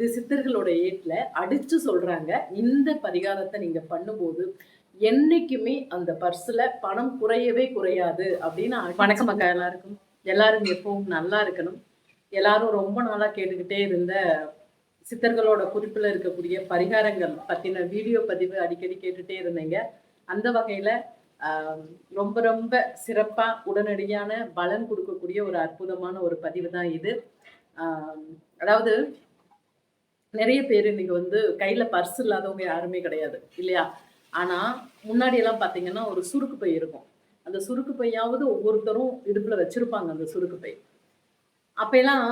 இது சித்தர்களோட ஏட்ல அடிச்சு சொல்றாங்க. இந்த பரிகாரத்தை நீங்க பண்ணும்போது என்னைக்குமே அந்த பர்ஸ்ல பணம் குறையவே குறையாது அப்படின்னு வணக்கம் அக்கா எல்லாருக்கும். எல்லாரும் எப்பவும் நல்லா இருக்கணும். எல்லாரும் ரொம்ப நாளா கேட்டுக்கிட்டே இருந்த சித்தர்களோட குறிப்புல இருக்கக்கூடிய பரிகாரங்கள் பத்தின வீடியோ பதிவு அடிக்கடி கேட்டுட்டே இருந்தீங்க. அந்த வகையில ரொம்ப ரொம்ப சிறப்பா உடனடியான பலன் கொடுக்கக்கூடிய ஒரு அற்புதமான ஒரு பதிவு தான் இது அதாவது நிறைய பேர் இன்னைக்கு வந்து கையில பர்ஸ் இல்லாதவங்க யாருமே கிடையாது இல்லையா? ஆனா முன்னாடி எல்லாம் பாத்தீங்கன்னா ஒரு சுருக்கு பை இருக்கும். அந்த சுருக்கு பையாவது ஒவ்வொருத்தரும் இடுப்புல வச்சிருப்பாங்க அந்த சுருக்கு பை. அப்பெல்லாம்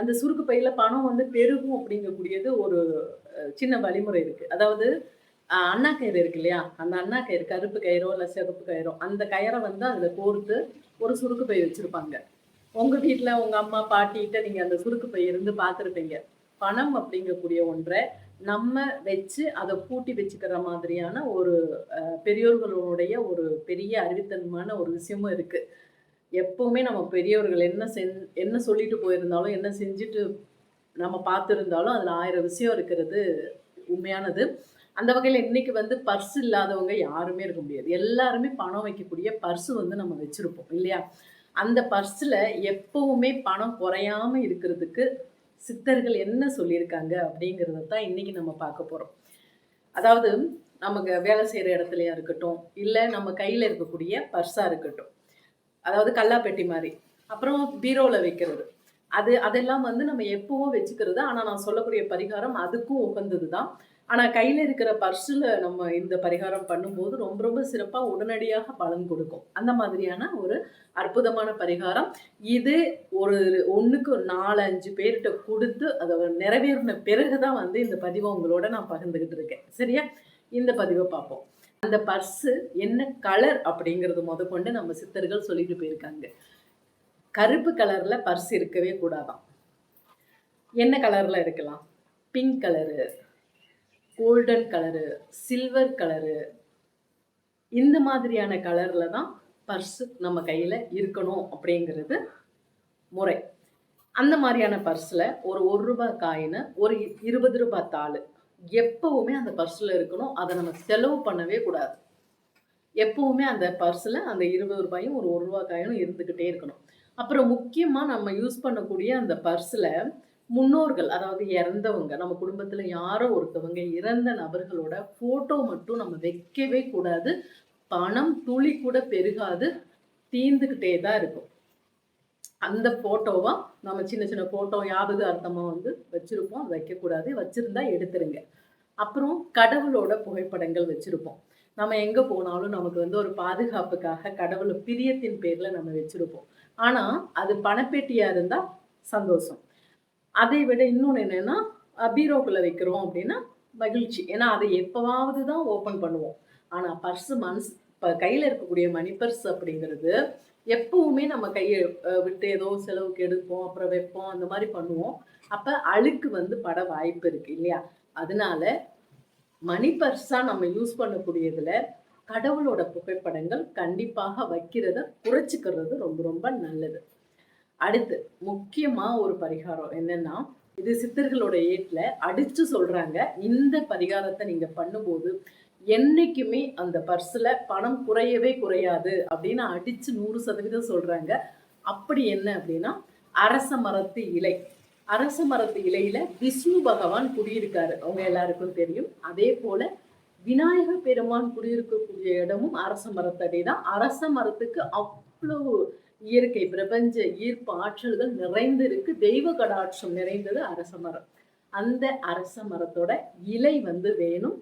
அந்த சுருக்கு பையில பணம் வந்து பெருகும் அப்படிங்கக்கூடியது ஒரு சின்ன வழிமுறை இருக்கு. அதாவது அண்ணா கயிறு இருக்கு இல்லையா? அந்த அண்ணா கயிறு கருப்பு கயிறோ இல்ல சிவப்பு கயிறோ அந்த கயிறை வந்து அதுல கோர்த்து ஒரு சுருக்கு பை வச்சிருப்பாங்க. உங்க வீட்டுல உங்க அம்மா பாட்டிகிட்ட நீங்க அந்த சுருக்கு பை இருந்து பார்த்துருப்பீங்க பணம் அப்படிங்கக்கூடிய ஒன்றை நம்ம வச்சு அதை பூட்டி வச்சுக்கிற மாதிரியான ஒரு பெரியோர்களுடைய ஒரு பெரிய அறிவுத்தன்மான ஒரு விஷயமும் இருக்கு. எப்பவுமே நம்ம பெரியவர்கள் என்ன செஞ் என்ன சொல்லிட்டு போயிருந்தாலும் என்ன செஞ்சுட்டு நம்ம பார்த்துருந்தாலும் அதில் ஆயிரம் விஷயம் இருக்கிறது உண்மையானது. அந்த வகையில் இன்னைக்கு வந்து பர்ஸ் இல்லாதவங்க யாருமே இருக்க முடியாது. எல்லாருமே பணம் வைக்கக்கூடிய பர்ஸ் வந்து நம்ம வச்சுருப்போம் இல்லையா? அந்த பர்ஸில் எப்பவுமே பணம் குறையாம இருக்கிறதுக்கு சித்தர்கள் என்ன சொல்லியிருக்காங்க அப்படிங்கிறத தான் இன்னைக்கு நம்ம பார்க்க போகிறோம் அதாவது நமக்கு வேலை செய்கிற இடத்துலையா இருக்கட்டும் இல்லை நம்ம கையில் இருக்கக்கூடிய பர்ஸாக இருக்கட்டும். அதாவது கல்லாப்பெட்டி மாதிரி. அப்புறம் பீரோவில் வைக்கிறது. அது அதெல்லாம் வந்து நம்ம எப்பவும் வச்சுக்கிறது ஆனால் நான் சொல்லக்கூடிய பரிகாரம் அதுக்கும் உகந்தது தான் ஆனால் கையில் இருக்கிற பர்ஸில் நம்ம இந்த பரிகாரம் பண்ணும்போது ரொம்ப ரொம்ப சிறப்பாக உடனடியாக பலன் கொடுக்கும். அந்த மாதிரியான ஒரு அற்புதமான பரிகாரம். இது ஒரு ஒன்றுக்கு நாலு அஞ்சு பேர்கிட்ட கொடுத்து அதை நிறைவேறின பிறகு தான் வந்து இந்த பதிவை உங்களோட நான் பகிர்ந்துக்கிட்டு இருக்கேன். சரியா? இந்த பதிவை பார்ப்போம். அந்த பர்ஸு என்ன கலர் அப்படிங்கிறது முதற்கொண்டு நம்ம சித்தர்கள் சொல்லிட்டு போயிருக்காங்க. கருப்பு கலரில் பர்ஸ் இருக்கவே கூடாதான். என்ன கலரில் இருக்கலாம்? Pink colour. Golden colour silver colour இந்த மாதிரியான கலரில் தான் பர்ஸ் நம்ம கையில் இருக்கணும் அப்படிங்கிறது முறை. அந்த மாதிரியான பர்ஸில் ஒரு ஒரு ரூபாய் காயினு ஒரு இருபது ரூபாய் தாள். எப்போவுமே அந்த பர்ஸில் இருக்கணும். அதை நம்ம செலவு பண்ணவே கூடாது. எப்பவுமே அந்த பர்ஸில் அந்த இருபது ரூபாயும் ஒரு ஒரு ரூபாய் காயினும் இருந்துக்கிட்டே இருக்கணும். அப்புறம் முக்கியமாக நம்ம யூஸ் பண்ணக்கூடிய அந்த பர்ஸில் முன்னோர்கள் அதாவது இறந்தவங்க நம்ம குடும்பத்தில் யாரோ ஒருத்தவங்க இறந்த நபர்களோட ஃபோட்டோ மட்டும் நம்ம வைக்கவே கூடாது. பணம் துளி கூட பெருகாது. தீந்துக்கிட்டே தான் இருக்கும். அந்த ஃபோட்டோவாக நம்ம சின்ன சின்ன ஃபோட்டோ ஞாபகார்த்தமாக வந்து வச்சுருப்போம். வைக்கக்கூடாது. வச்சுருந்தா எடுத்துருங்க. அப்புறம் கடவுளோட புகைப்படங்கள் வச்சுருப்போம். நம்ம எங்கே போனாலும் நமக்கு வந்து ஒரு பாதுகாப்புக்காக கடவுளை பிரியத்தின் பேரில் நம்ம வச்சுருப்போம். ஆனால் அது பணப்பேட்டியாக இருந்தால் சந்தோஷம். அதை விட இன்னொன்று என்னென்னா பீரோக்குள்ளே வைக்கிறோம் அப்படின்னா மகிழ்ச்சி. ஏன்னா அதை எப்போவாவது தான் ஓப்பன் பண்ணுவோம். ஆனால் பர்ஸு மனஸ் இப்போ கையில் இருக்கக்கூடிய மணி பர்ஸ் அப்படிங்கிறது எப்பவுமே நம்ம கையை விட்டு ஏதோ செலவுக்கு எடுப்போம் அப்புறம் வைப்போம் அந்த மாதிரி பண்ணுவோம். அப்போ அழுக்கு வந்து பட வாய்ப்பு இருக்கு இல்லையா? அதனால மணி பர்ஸாக நம்ம யூஸ் பண்ணக்கூடியதில் கடவுளோட புகைப்படங்கள் கண்டிப்பாக வைக்கிறத குறைச்சிக்கிறது ரொம்ப ரொம்ப நல்லது. அடுத்து முக்கியமா ஒரு பரிகாரம் என்னன்னா இது சித்தர்களோட ஏட்டில் அடிச்சு சொல்றாங்க. இந்த பரிகாரத்தை நீங்க பண்ணும்போது என்னைக்குமே அந்த பர்ஸில் பணம் குறையவே குறையாது அப்படின்னு அடிச்சு நூறு சதவீதம் சொல்றாங்க. அப்படி என்ன அப்படின்னா அரச மரத்து இலை. அரச மரத்து இலையில விஷ்ணு பகவான் குடியிருக்காரு. அவங்க எல்லாருக்கும் தெரியும். அதே போல விநாயகர் பெருமான் குடியிருக்கக்கூடிய இடமும் அரச மரத்தடி தான் அரச மரத்துக்கு அவ்வளவு இயற்கை பிரபஞ்ச ஈர்ப்பு ஆற்றல்கள் நிறைந்து இருக்கு தெய்வ கடாட்சம் நிறைந்தது அரச மரம். அந்த அரச மரத்தோட இலை வந்து வேணும்.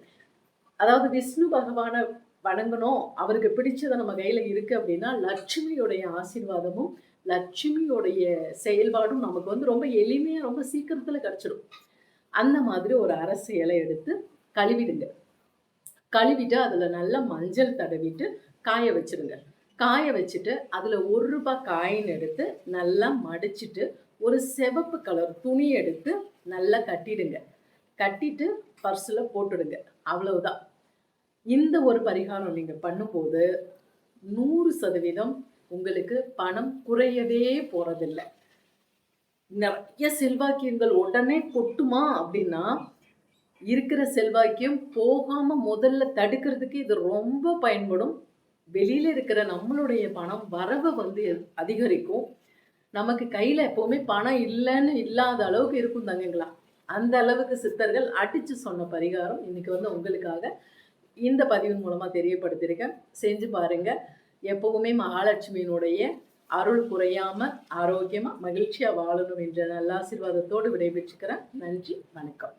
அதாவது விஷ்ணு பகவானை வணங்கணும். அவருக்கு பிடிச்சதை நம்ம கையில இருக்கு அப்படின்னா லட்சுமியுடைய ஆசீர்வாதமும் லட்சுமியோடைய செயல்பாடும் நமக்கு வந்து ரொம்ப எளிமையா ரொம்ப சீக்கிரத்துல கிடைச்சிடும் அந்த மாதிரி ஒரு அரசு இலை எடுத்து கழுவிடுங்க. கழுவிட்டு அதுல நல்லா மஞ்சள் தடவிட்டு காய வச்சிடுங்க காய வச்சுட்டு அதில் ஒரு ரூபாய் காயின் எடுத்து நல்லா மடிச்சிட்டு ஒரு சிவப்பு கலர் துணி எடுத்து நல்லா கட்டிடுங்க. கட்டிட்டு பர்ஸில் போட்டுடுங்க. அவ்வளவுதான். இந்த ஒரு பரிகாரம் நீங்கள் பண்ணும்போது நூறு சதவீதம் உங்களுக்கு பணம் குறையவே போறதில்லை. நிறைய செல்வாக்கியங்கள் உடனே கொட்டுமா அப்படின்னா இருக்கிற செல்வாக்கியம் போகாம முதல்ல தடுக்கிறதுக்கு இது ரொம்ப பயன்படும். வெளியில இருக்கிற நம்மளுடைய பணம் வரவு வந்து அதிகரிக்கும். நமக்கு கையில எப்பவுமே பணம் இல்லைன்னு இல்லாத அளவுக்கு இருக்கும் தங்கங்களா அந்த அளவுக்கு சித்தர்கள் அடிச்சு சொன்ன பரிகாரம் இன்னைக்கு வந்து உங்களுக்காக இந்த பதிவின் மூலமா தெரியப்படுத்தியிருக்கேன். செஞ்சு பாருங்க. எப்பவுமே மகாலட்சுமியினுடைய அருள் குறையாம ஆரோக்கியமா மகிழ்ச்சியா வாழணும் என்ற நல்ல ஆசீர்வாதத்தோடு விடைபெற்றுக்கிறேன். நன்றி வணக்கம்.